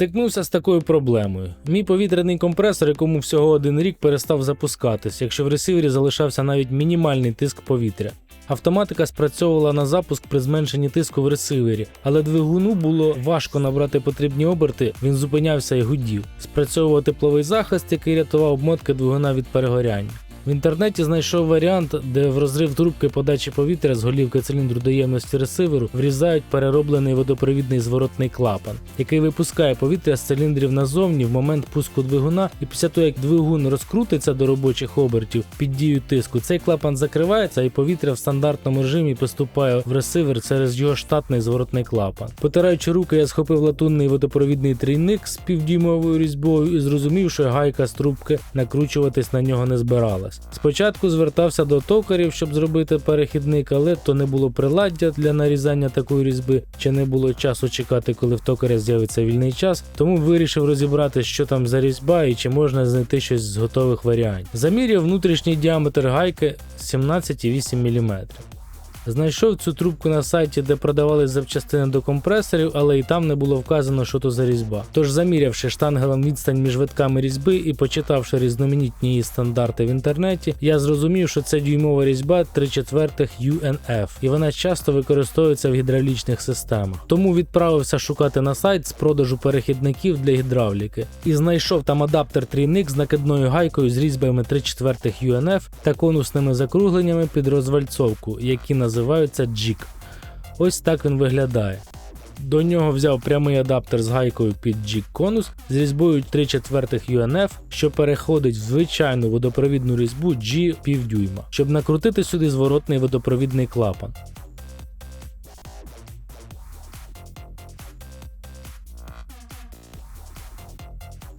Стикнувся з такою проблемою. Мій повітряний компресор, якому всього один рік перестав запускатись, якщо в ресивері залишався навіть мінімальний тиск повітря. Автоматика спрацьовувала на запуск при зменшенні тиску в ресивері, але двигуну було важко набрати потрібні оберти, він зупинявся і гудів. Спрацьовував тепловий захист, який рятував обмотки двигуна від перегоряння. В інтернеті знайшов варіант, де в розрив трубки подачі повітря з голівки циліндру до ємності ресиверу врізають перероблений водопровідний зворотний клапан, який випускає повітря з циліндрів назовні в момент пуску двигуна, і після того як двигун розкрутиться до робочих обертів під дією тиску, цей клапан закривається і повітря в стандартному режимі поступає в ресивер через його штатний зворотний клапан. Потираючи руки, я схопив латунний водопровідний трійник з півдюймовою різьбою і зрозумів, що гайка з трубки накручуватись на нього не збиралась. Спочатку звертався до токарів, щоб зробити перехідник, але то не було приладдя для нарізання такої різьби, чи не було часу чекати, коли в токаря з'явиться вільний час, тому вирішив розібрати, що там за різьба і чи можна знайти щось з готових варіантів. Заміряв внутрішній діаметр гайки 17,8 мм. Знайшов цю трубку на сайті, де продавались запчастини до компресорів, але і там не було вказано, що то за різьба. Тож, замірявши штангелем відстань між витками різьби і почитавши різноманітні її стандарти в інтернеті, я зрозумів, що це дюймова різьба 3 четвертих UNF, і вона часто використовується в гідравлічних системах. Тому відправився шукати на сайт з продажу перехідників для гідравліки і знайшов там адаптер трійник з накидною гайкою з різьбами 3 четвертих UNF та конусними закругленнями під розвальцовку, які називаються джік. Ось так він виглядає. До нього взяв прямий адаптер з гайкою під джік конус з різьбою 3 четвертих UNF, що переходить в звичайну водопровідну різьбу G півдюйма, щоб накрутити сюди зворотний водопровідний клапан.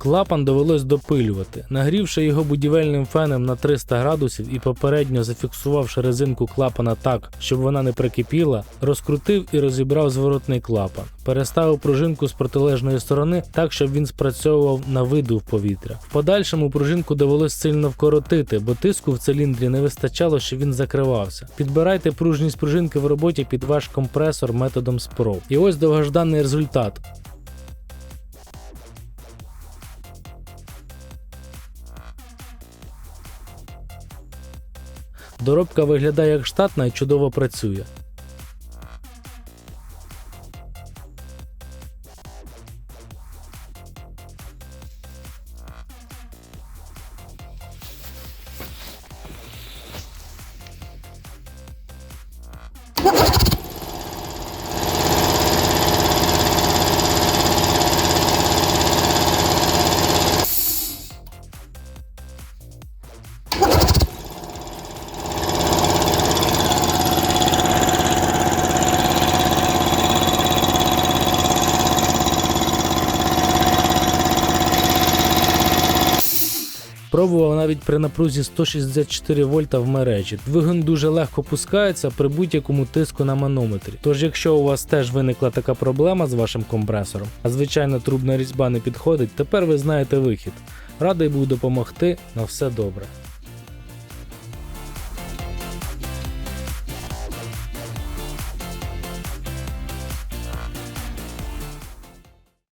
Клапан довелось допилювати, нагрівши його будівельним феном на 300 градусів і попередньо зафіксувавши резинку клапана так, щоб вона не прикипіла, розкрутив і розібрав зворотний клапан, переставив пружинку з протилежної сторони так, щоб він спрацьовував на видув повітря. В подальшому пружинку довелось сильно вкоротити, бо тиску в циліндрі не вистачало, щоб він закривався. Підбирайте пружність пружинки в роботі під ваш компресор методом SPRO. І ось довгожданий результат. Доробка виглядає як штатна і чудово працює. Пробував навіть при напрузі 164 вольта в мережі. Двигун дуже легко пускається при будь-якому тиску на манометрі. Тож, якщо у вас теж виникла така проблема з вашим компресором, а звичайна трубна різьба не підходить, тепер ви знаєте вихід. Радий був допомогти. На все добре.